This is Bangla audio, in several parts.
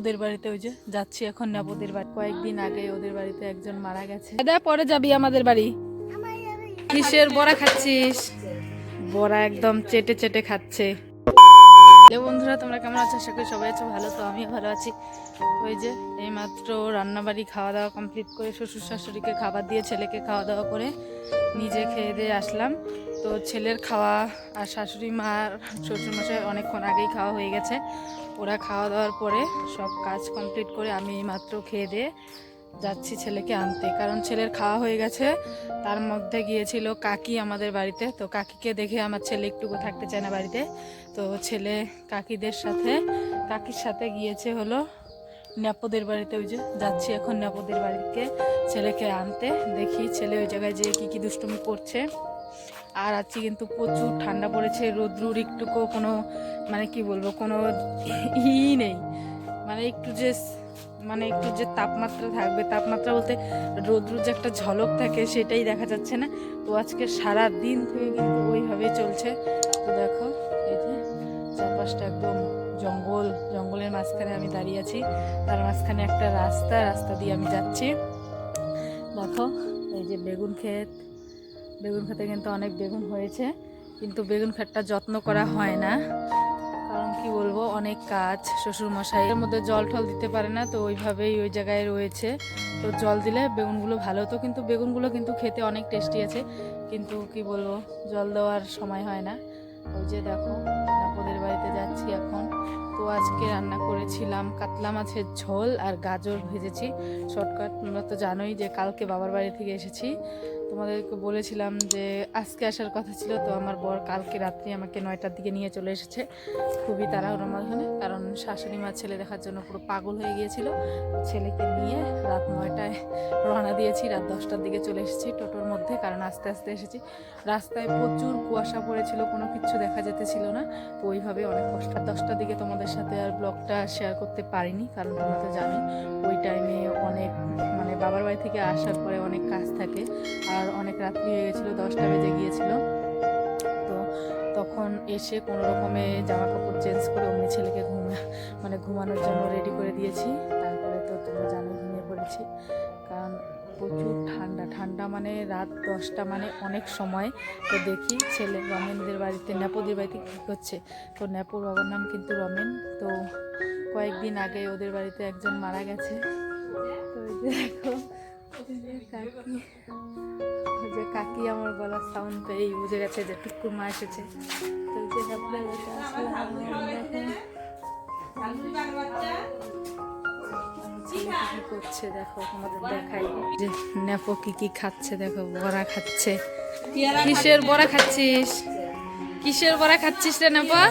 ওদের বাড়িতে ওই যে যাচ্ছি এখন না ওদের বাড়ি। কয়েকদিন আগে ওদের বাড়িতে একজন মারা গেছে। দাদা পরে যাবি আমাদের বাড়ি। কিসের বড়া খাচ্ছিস? বড়া একদম চেটে চেটে খাচ্ছে। বন্ধুরা তোমরা কেমন আছো? আশা করি সবাই আছো ভালো তো আমিও ভালো আছি। ওই যে এইমাত্র রান্নাবাড়ি খাওয়া দাওয়া কমপ্লিট করে শ্বশুর শাশুড়িকে খাবার দিয়ে ছেলেকে খাওয়া দাওয়া করে নিজে খেয়ে দিয়ে আসলাম। তো ছেলের খাওয়া আর শাশুড়ি মা আর শ্বশুরমশাই অনেকক্ষণ আগেই খাওয়া হয়ে গেছে। ওরা খাওয়া দাওয়ার পরে সব কাজ কমপ্লিট করে আমি এইমাত্র খেয়ে দিয়ে যাচ্ছি ছেলেকে আনতে। কারণ ছেলের খাওয়া হয়ে গেছে, তার মধ্যে গিয়েছিল কাকি আমাদের বাড়িতে। তো কাকিকে দেখে আমার ছেলে একটুকু থাকতে চায় না বাড়িতে। তো ছেলে কাকিদের সাথে, কাকির সাথে গিয়েছে হলো নেপোদের বাড়িতে। ওই যে যাচ্ছি এখন নেপোদের বাড়িতে ছেলেকে আনতে। দেখি ছেলে ওই জায়গায় যেয়ে কী কী দুষ্টুমি করছে। আর আজকে কিন্তু প্রচুর ঠান্ডা পড়েছে, রোদ্রুর একটুকু কোনো মানে কি বলব, কোনো ই নেই। মানে একটু যে মানে একটু যে তাপমাত্রা থাকবে, তাপমাত্রা বলতে রোদ্রুর যে একটা ঝলক থাকে সেটাই দেখা যাচ্ছে না। তো আজকে সারা দিন থেকে কিন্তু ওইভাবেই চলছে। তো দেখো, এই যে চারপাশটা একদম জঙ্গল, জঙ্গলের মাঝখানে আমি দাঁড়িয়ে আছি। তার মাঝখানে একটা রাস্তা রাস্তা দিয়ে আমি যাচ্ছি। দেখো, এই যে বেগুন ক্ষেত বেগুন খেতে কিন্তু অনেক বেগুন হয়েছে, কিন্তু বেগুন ক্ষেতটা যত্ন করা হয় না। কারণ কি বলব, অনেক কাজ শ্বশুর মশাই এর মধ্যে জল টল দিতে পারে না, তো ওইভাবেই ওই জায়গায় রয়েছে। তো জল দিলে বেগুনগুলো ভালো তো কিন্তু বেগুনগুলো কিন্তু খেতে অনেক টেস্টি আছে, কিন্তু কি বলব, জল দেওয়ার সময় হয় না। ওই যে দেখো নাপদের বাড়িতে যাচ্ছি এখন। তো আজকে রান্না করেছিলাম কাতলা মাছের ঝোল আর গাজর ভেজেছি। শর্টকাট, তোমরা তো জানোই যে কালকে বাবার বাড়ি থেকে এসেছি। তোমাদেরকে বলেছিলাম যে আজকে আসার কথা ছিল, তো আমার বর কালকে রাত্রি আমাকে নয়টার দিকে নিয়ে চলে এসেছে খুবই তাড়াহুড়োর মাঝখানে কারণ শাশুড়ি মা ছেলে দেখার জন্য পুরো পাগল হয়ে গিয়েছিল। ছেলেকে নিয়ে রাত নয়টায় রওনা দিয়েছি, রাত দশটার দিকে চলে এসেছি টোটোর মধ্যে, কারণ আস্তে আস্তে এসেছি। রাস্তায় প্রচুর কুয়াশা পড়েছিল, কোনো কিছু দেখা যেতেছিল না। তো ওইভাবে অনেক কষ্ট দশটার দিকে তোমাদের সাথে আর ব্লগটা শেয়ার করতে পারিনি, কারণ তোমরা তো জানোই ওই টাইমে অনেক মানে বাবার বাড়ি থেকে আসার পরে অনেক কাজ থাকে। আর অনেক রাত্রি হয়ে গেছিল, দশটা বেজে গিয়েছিল। তো তখন এসে কোনো রকমে জামা কাপড় চেঞ্জ করে অমনি ছেলেকে ঘুমা মানে ঘুমানোর জন্য রেডি করে দিয়েছি। তারপরে তো তোমরা জানো ঘুমিয়ে পড়েছি। কারণ প্রচুর ঠান্ডা ঠান্ডা মানে রাত দশটা মানে অনেক সময়। তো দেখি ছেলে রমেনদের বাড়িতে, নেপোদের বাড়িতে কী করছে তো নেপোর বাবার নাম কিন্তু রমেন। তো কয়েকদিন আগে ওদের বাড়িতে একজন মারা গেছে। তো ওই যে দেখো কাকি যে কাকি আমার গলার সাউন্ড পেয়েই বুঝে গেছে যে টুকুর মা এসেছে। তো যে কি করছে দেখো, তোমাদের দেখাই। যে নেপো কি কি খাচ্ছে, দেখো, বড়া খাচ্ছে। কিসের বড়া খাচ্ছিস? কিসের বড়া খাচ্ছিস রে নেপো?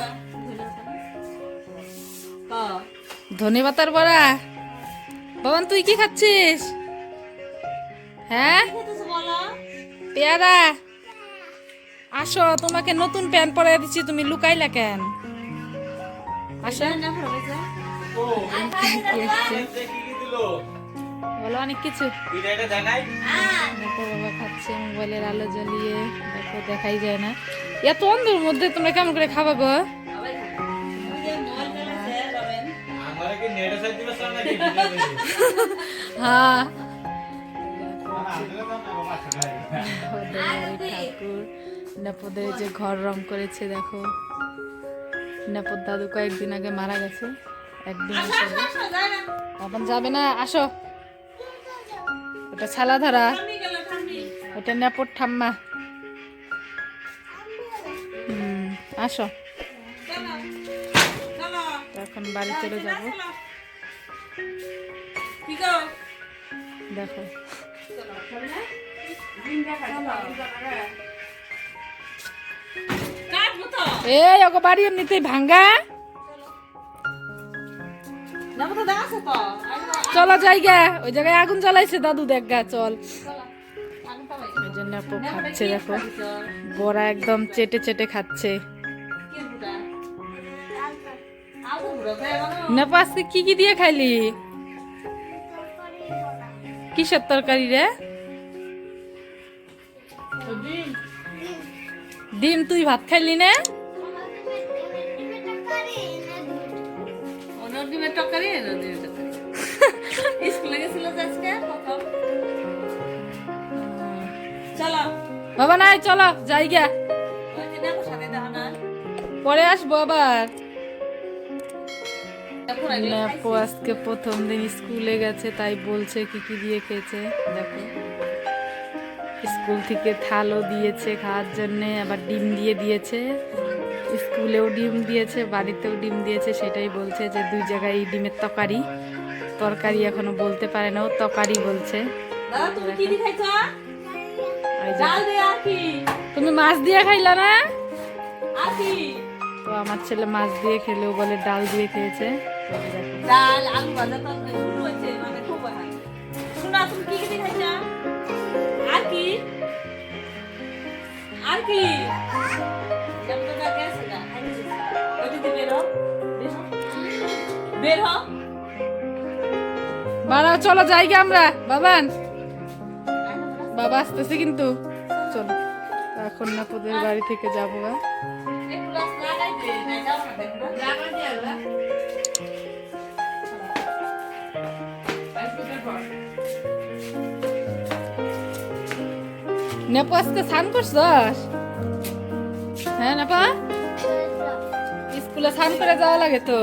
ধনে পাতার বড়া? বাবান তুই কি খাচ্ছিস? হ্যাঁ? পেয়ারা? আসো, তোমাকে নতুন প্যান্ট পরে দিচ্ছি, তুমি লুকাইলা কেন? আসো? বলো অনেক কিছু। দেখো বাবা খাচ্ছে, মোবাইলের আলো জ্বালিয়ে, দেখো দেখাই যায় না। এত অন্ধের মধ্যে তোমরা কেমন করে খাবা গো? হ্যাঁ। ঠাকুর, নেপদের যে ঘর রং করেছে, দেখো। নেপদ দাদু কয়েকদিন আগে মারা গেছে। এখন যাবে। না আসো। ওটা ছালা ধরা ওটা নেপর ঠাম্মা। হুম আসো। এখন বাড়ি চলে যাব। দেখো। এই ওকে বাড়ি এমনিতেই ভাঙ্গা। চলো জায়গা। ওই জায়গায় আগুন জ্বালাইছে দাদু দেখ গা চল। ওই জন্য আপু খাচ্ছে দেখো। বড়া একদম চেটে চেটে খাচ্ছে। নেপা আজকে কি কি দিয়ে খাইলি? কিসের তরকারি রে? ডিম তুই ভাত খাইলি না? ডিমের তরকারি? না ডিমের তরকারি। স্কুলে গেছিল যে আজকে প্রথম। চলো। বাবা নাই চলো যাই গা ওই যে দেখো সাথে দেখো না। পরে আসব আবার। এগুলো আজকে প্রথম দিন স্কুলে গেছে তাই বলছে কি কি দিয়ে খেয়েছে। দেখো। স্কুল থেকে থালও দিয়েছে খাওয়ার জন্যে আবার ডিম দিয়ে দিয়েছে। স্কুলেও ডিম দিয়েছে বাড়িতেও ডিম দিয়েছে সেটাই বলছে যে দুই জায়গায় এই ডিমের তরকারি। তরকারি এখনও বলতে পারে না ও তরকারি বলছে। তুমি আর মাছ দিয়ে খাইলা না? তো আমার ছেলে মাছ দিয়ে খেলেও বলে ডাল দিয়ে খেয়েছে। ডাল আলু ভাজা হয়েছে মানে খুব তুমি কি কি দিয়ে আর কি আর কি বের বাড়াও চলো যাই গে আমরা। বাবান। বাবা আসতেছে কিন্তু। চলো এখন না তোদের বাড়ি থেকে যাব দে না আল্লাহ নেপা আজকে স্নান করছস? হ্যাঁ নেপা? স্কুলে স্নান করে যাওয়া লাগে তো।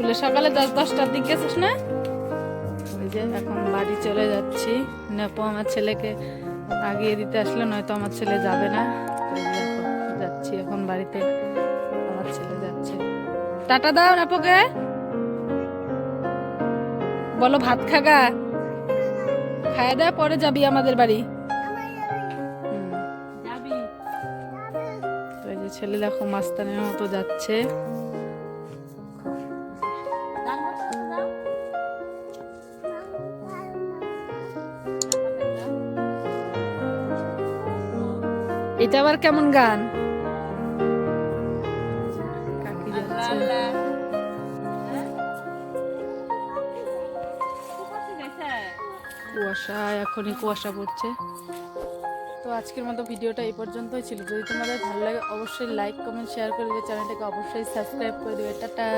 স্কুলে সকালে দশ, দশটার দিক গেছিস না? ওই যে এখন বাড়ি চলে যাচ্ছি। নেপো আমার ছেলেকে আগিয়ে দিতে আসলে, নয়তো আমার ছেলে যাবে না। যাচ্ছি এখন বাড়িতে। আমার ছেলে যাচ্ছে। টাটা দাও নেপোকে। বলো, ভাত খাগা? খাওয়া দাওয়া পরে যাবি আমাদের বাড়ি। ছেলে দেখো, মাস্তানের মতো যাচ্ছে। এটা আবার কেমন গান? কুয়াশা এখনই কুয়াশা পড়ছে। তো আজকের মতো ভিডিওটা এই পর্যন্তই ছিল। যদি তোমাদের ভালো লাগে, অবশ্যই লাইক কমেন্ট শেয়ার করে দেবে। চ্যানেলটাকে অবশ্যই সাবস্ক্রাইব করে দেবে। টাটা।